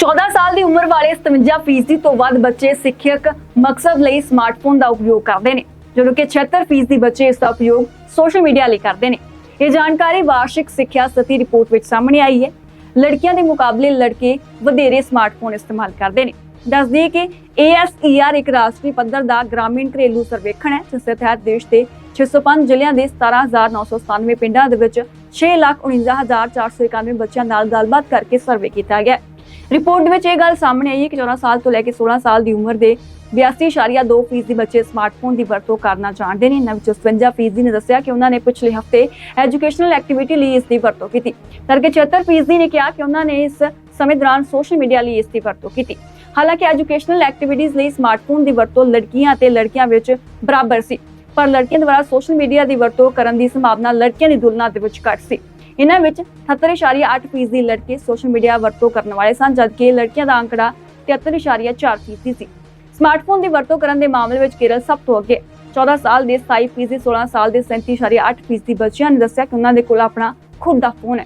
14 ਸਾਲ ਦੀ ਉਮਰ ਵਾਲੇ 57% ਤੋਂ ਵੱਧ ਬੱਚੇ ਸਿੱਖਿਅਕ ਮਕਸਦ ਲਈ ਸਮਾਰਟਫੋਨ ਦਾ ਉਪਯੋਗ ਕਰਦੇ ਨੇ ਜਦੋਂ ਕਿ 76% ਬੱਚੇ ਇਸ ਦਾ ਉਪਯੋਗ ਸੋਸ਼ਲ ਮੀਡੀਆ ਲਈ ਕਰਦੇ ਨੇ। ਇਹ ਜਾਣਕਾਰੀ ਵਾਰਸ਼ਿਕ ਸਿੱਖਿਆ ਸਥਿਤੀ ਰਿਪੋਰਟ ਵਿੱਚ ਸਾਹਮਣੇ ਆਈ ਹੈ। ਲੜਕੀਆਂ ਦੇ ਮੁਕਾਬਲੇ ਲੜਕੇ ਵਧੇਰੇ ਸਮਾਰਟਫੋਨ ਇਸਤੇਮਾਲ ਕਰਦੇ ਨੇ। ਦੱਸ ਦਈਏ ਕਿ ASER ਇੱਕ ਰਾਸ਼ਟਰੀ ਪੱਧਰ ਦਾ ਗ੍ਰਾਮੀਣ ਘਰੇਲੂ ਸਰਵੇਖਣ ਹੈ ਜਿਸ ਦੇ ਤਹਿਤ ਦੇਸ਼ ਦੇ 605 ਜ਼ਿਲ੍ਹਿਆਂ ਦੇ 17997 ਪਿੰਡਾਂ ਦੇ ਵਿੱਚ 6,49,491 ਬੱਚਿਆਂ ਨਾਲ ਗੱਲਬਾਤ ਕਰਕੇ ਸਰਵੇ ਕੀਤਾ ਗਿਆ ਹੈ। ਰਿਪੋਰਟ ਵਿੱਚ ਇਹ ਗੱਲ ਸਾਹਮਣੇ ਆਈ ਹੈ ਕਿ 14 ਸਾਲ ਤੋਂ ਲੈ ਕੇ 16 ਸਾਲ ਦੀ ਉਮਰ ਦੇ 82.2% ਦੀ ਬੱਚੇ ਸਮਾਰਟਫੋਨ ਦੀ ਵਰਤੋਂ ਕਰਨਾ ਜਾਣਦੇ ਨੇ। ਇਹਨਾਂ ਵਿੱਚੋਂ 57% ਨੇ ਦੱਸਿਆ ਕਿ ਉਹਨਾਂ ਨੇ ਪਿਛਲੇ ਹਫ਼ਤੇ ਐਜੂਕੇਸ਼ਨਲ ਐਕਟੀਵਿਟੀ ਲਈ ਇਸ ਦੀ ਵਰਤੋਂ ਕੀਤੀ। ਕਰਕੇ 76% ਨੇ ਕਿਹਾ ਕਿ ਉਹਨਾਂ ਨੇ ਇਸ ਸਮੇਂ ਦੌਰਾਨ ਸੋਸ਼ਲ ਮੀਡੀਆ ਲਈ ਇਸ ਦੀ ਵਰਤੋਂ ਕੀਤੀ। ਹਾਲਾਂਕਿ ਐਜੂਕੇਸ਼ਨਲ ਐਕਟੀਵਿਟੀਜ਼ ਲਈ ਸਮਾਰਟਫੋਨ ਦੀ ਵਰਤੋਂ ਲੜਕੀਆਂ ਅਤੇ ਲੜਕਿਆਂ ਵਿੱਚ ਬਰਾਬਰ ਸੀ, ਪਰ ਲੜਕੀਆਂ ਦੁਆਰਾ ਸੋਸ਼ਲ ਮੀਡੀਆ ਦੀ ਵਰਤੋਂ ਕਰਨ ਦੀ ਸੰਭਾਵਨਾ ਲੜਕੀਆਂ ਦੀ ਤੁਲਨਾ ਦੇ ਵਿੱਚ ਘੱਟ ਸੀ। ਇਹਨਾਂ ਵਿੱਚ 78.8% ਦੀ ਲੜਕੇ ਸੋਸ਼ਲ ਮੀਡੀਆ ਵਰਤੋਂ ਕਰਨ ਵਾਲੇ ਸਨ, ਜਦਕਿ ਲੜਕੀਆਂ ਦਾ ਅੰਕੜਾ 73.4% ਸੀ ਸਮਾਰਟਫੋਨ ਦੀ ਵਰਤੋਂ ਕਰਨ ਦੇ ਮਾਮਲੇ ਵਿੱਚ ਕੇਰਲ ਸਭ ਤੋਂ ਅੱਗੇ ਹੈ। 14 ਸਾਲ ਦੇ 27% 16 ਸਾਲ ਦੇ 37.8% ਬੱਚਿਆਂ ਨੇ ਦੱਸਿਆ ਕਿ ਉਹਨਾਂ ਦੇ ਕੋਲ ਆਪਣਾ ਖੁਦ ਦਾ ਫੋਨ ਹੈ